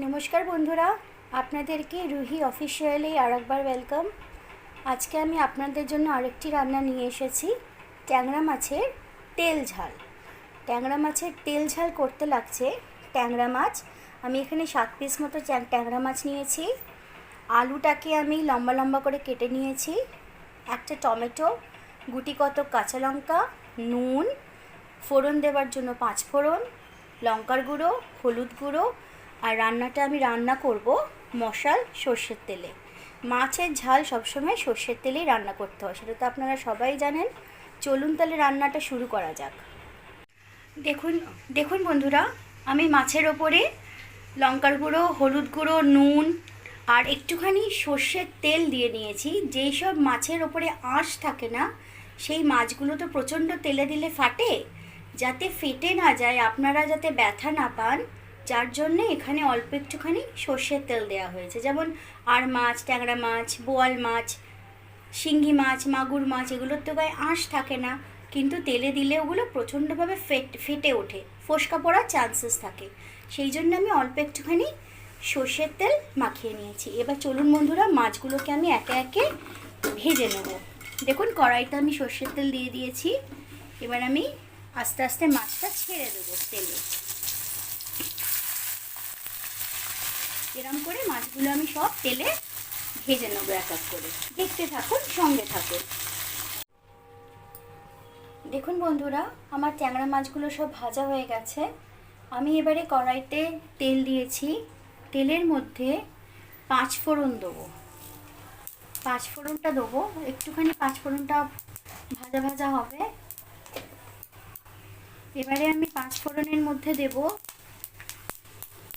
নমস্কার বন্ধুরা, আপনাদেরকে রুহি অফিসিয়ালি আরেকবার ওয়েলকাম আজকে আমি আপনাদের জন্য আরেকটি রান্না নিয়ে এসেছি, ট্যাংরা মাছের তেল ঝাল। ট্যাংরা মাছের তেল ঝাল করতে লাগছে ট্যাংরা মাছ। আমি এখানে সাত পিস মতো ট্যাংরা মাছ নিয়েছি। আলুটাকে আমি লম্বা লম্বা করে কেটে নিয়েছি। একটা টমেটো, গুটি কত কাঁচা লঙ্কা, নুন, ফোড়ন দেওয়ার জন্য পাঁচ ফোড়ন, লঙ্কার গুঁড়ো, হলুদ গুঁড়ো আর রান্নাটা আমি রান্না করব মশাল সর্ষের তেলে। মাছের ঝাল সবসময় সর্ষের তেলেই রান্না করতে হয়, সেটা তো আপনারা সবাই জানেন। চলুন তাহলে রান্নাটা শুরু করা যাক। দেখুন দেখুন বন্ধুরা, আমি মাছের ওপরে লঙ্কার গুঁড়ো, হলুদ গুঁড়ো, নুন আর একটুখানি সর্ষের তেল দিয়ে নিয়েছি। যেই সব মাছের ওপরে আঁশ থাকে না, সেই মাছগুলো তো প্রচণ্ড তেলে দিলে ফাটে। যাতে ফেটে না যায়, আপনারা যাতে ব্যথা না পান যার জন্য এখানে অল্প একটুখানি সর্ষের তেল দেওয়া হয়েছে। যেমন আর মাছ, ট্যাংরা মাছ, বোয়াল মাছ, শিঙ্গি মাছ, মাগুর মাছ, এগুলোর তো গায়ে আঁশ থাকে না। কিন্তু তেলে দিলে ওগুলো প্রচণ্ডভাবে ফেট, ফেটে ওঠে। ফোসকা পড়ার চান্সেস থাকে। সেই জন্য আমি অল্প একটুখানি সর্ষের তেল মাখিয়ে নিয়েছি। এবার চলুন বন্ধুরা, মাছগুলোকে আমি একে একে ভেজে নেব। দেখুন, কড়াইতে আমি সর্ষের তেল দিয়ে দিয়েছি। এবার আমি আস্তে আস্তে মাছটা ছেড়ে দেবো তেলে। এরম করে মাছগুলো আমি সব তেলে ভেজে নেব এক এক করে। দেখতে থাকুন, সঙ্গে থাকুন। দেখুন বন্ধুরা, আমার ট্যাংরা মাছগুলো সব ভাজা হয়ে গেছে। আমি এবারে কড়াইতে তেল দিয়েছি। তেলের মধ্যে পাঁচ ফোড়ন দেবো। পাঁচ ফোড়নটা দেবো। একটুখানি পাঁচ ফোড়নটা ভাজা ভাজা হবে। এবারে আমি পাঁচ ফোড়নের মধ্যে দেব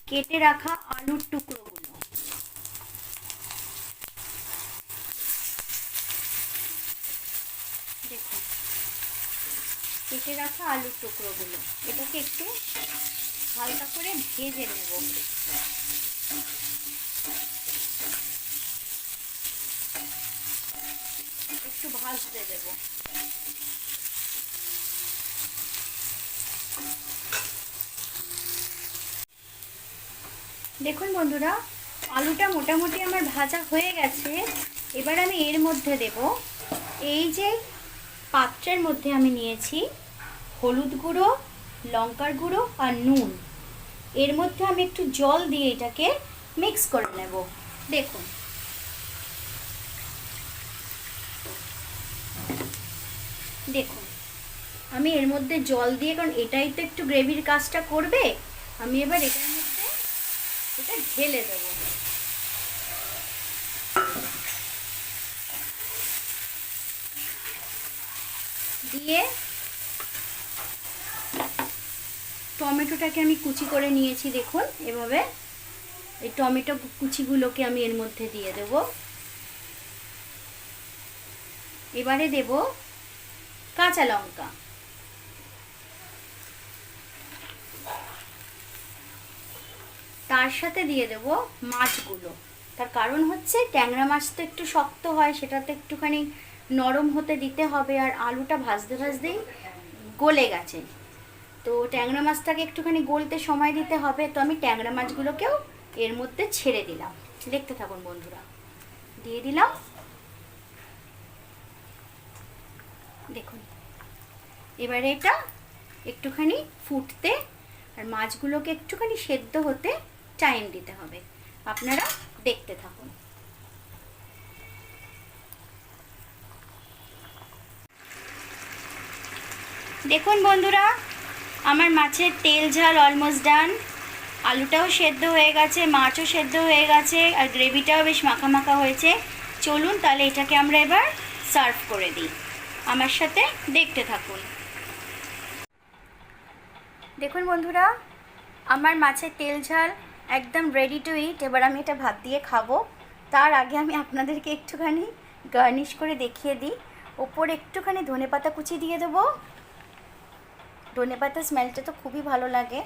কেটে রাখা আলুর টুকরোগুলো। দেখুন, কেটে রাখা আলুর টুকরোগুলো। এটাকে একটু হালকা করে ভেজে নেব। একটু ভাজতে দেবো। দেখুন বন্ধুরা, আলুটা মোটামুটি আমার ভাজা হয়ে গেছে। এবার আমি এর মধ্যে দেব এই যে পাত্রের মধ্যে আমি নিয়েছি হলুদ গুঁড়ো, লঙ্কার গুঁড়ো আর নুন। এর মধ্যে আমি একটু জল দিয়ে এটাকে মিক্স করে নেব। দেখুন। দেখুন, আমি এর মধ্যে জল দিয়ে, কারণ এটাই তো একটু গ্রেভির কাজটা করবে, আমি এবার মধ্যে এটা ঢেলে দেবো। দিয়ে টমেটোটাকে আমি কুচি করে নিয়েছি, দেখুন। এভাবে এই টমেটো কুচিগুলোকে আমি এর মধ্যে দিয়ে দেব। এবারে দেব কাঁচা লঙ্কা। তার সাথে দিয়ে দেব মাছগুলো। তার কারণ হচ্ছে ট্যাংরা মাছ তো একটু শক্ত হয় সেটা তো একটুখানি নরম হতে দিতে হবে আর আলুটা ভাজতে ভাজতেই গলে গেছে। তো ট্যাংরা মাছটাকে একটুখানি গলতে সময় দিতে হবে, তো আমি ট্যাংরা মাছগুলোকেও এর মধ্যে ছেড়ে দিলাম। দেখতে থাকুন বন্ধুরা। দিয়ে দিলাম। দেখুন। এবারে এটা একটুখানি ফুটতে আর মাছগুলোকে একটুখানি সেদ্ধ হতে টাইম দিতে হবে। আপনারা দেখতে থাকুন। দেখুন বন্ধুরা, আমার মাছের তেল ঝাল অলমোস্ট ডান আলুটাও সেদ্ধ হয়ে গেছে, মাছও সেদ্ধ হয়ে গেছে, আর গ্রেভিটাও বেশ মাখা মাখা হয়েছে। চলুন তাহলে এটাকে আমরা এবার সার্ভ করে দিই। আমার সাথে দেখতে থাকুন। দেখুন বন্ধুরা, আমার মাছের তেল ঝাল একদম রেডি টু ইট এবার আমি এটা ভাত দিয়ে খাব। তার আগে আমি আপনাদেরকে একটুখানি গার্নিশ করে দেখিয়ে দিই। ওপর একটুখানি ধনেপাতা কুচি দিয়ে দেবো। ধনেপাতার স্মেলটা তো খুবই ভালো লাগে।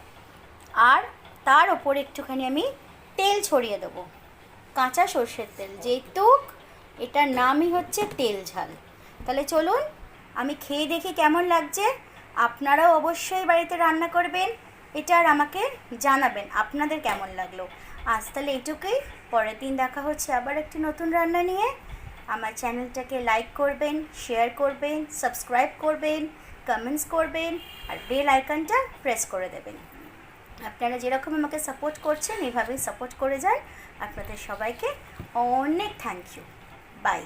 আর তার ওপর একটুখানি আমি তেল ছড়িয়ে দেবো। কাঁচা সর্ষের তেল। যেহেতু এটার নামই হচ্ছে তেল ঝাল। তাহলে চলুন, আমি খেয়ে দেখি কেমন লাগছে। আপনারাও অবশ্যই বাড়িতে রান্না করবেন। এটা আর আমাকে জানাবেন, আপনাদের কেমন লাগল? আজ তাহলে এইটুকুই, পরের দিন দেখা হচ্ছে আবার একটি নতুন রান্না নিয়ে। আমার চ্যানেলটাকে লাইক করবেন শেয়ার করবেন সাবস্ক্রাইব করবেন কমেন্টস করবেন, আর বেল আইকনটা প্রেস করে দেবেন। আপনারা যেরকম আমাকে সাপোর্ট করছেন, এভাবেই সাপোর্ট করে যান। আপনাদের সবাইকে অনেক থ্যাংক ইউ বাই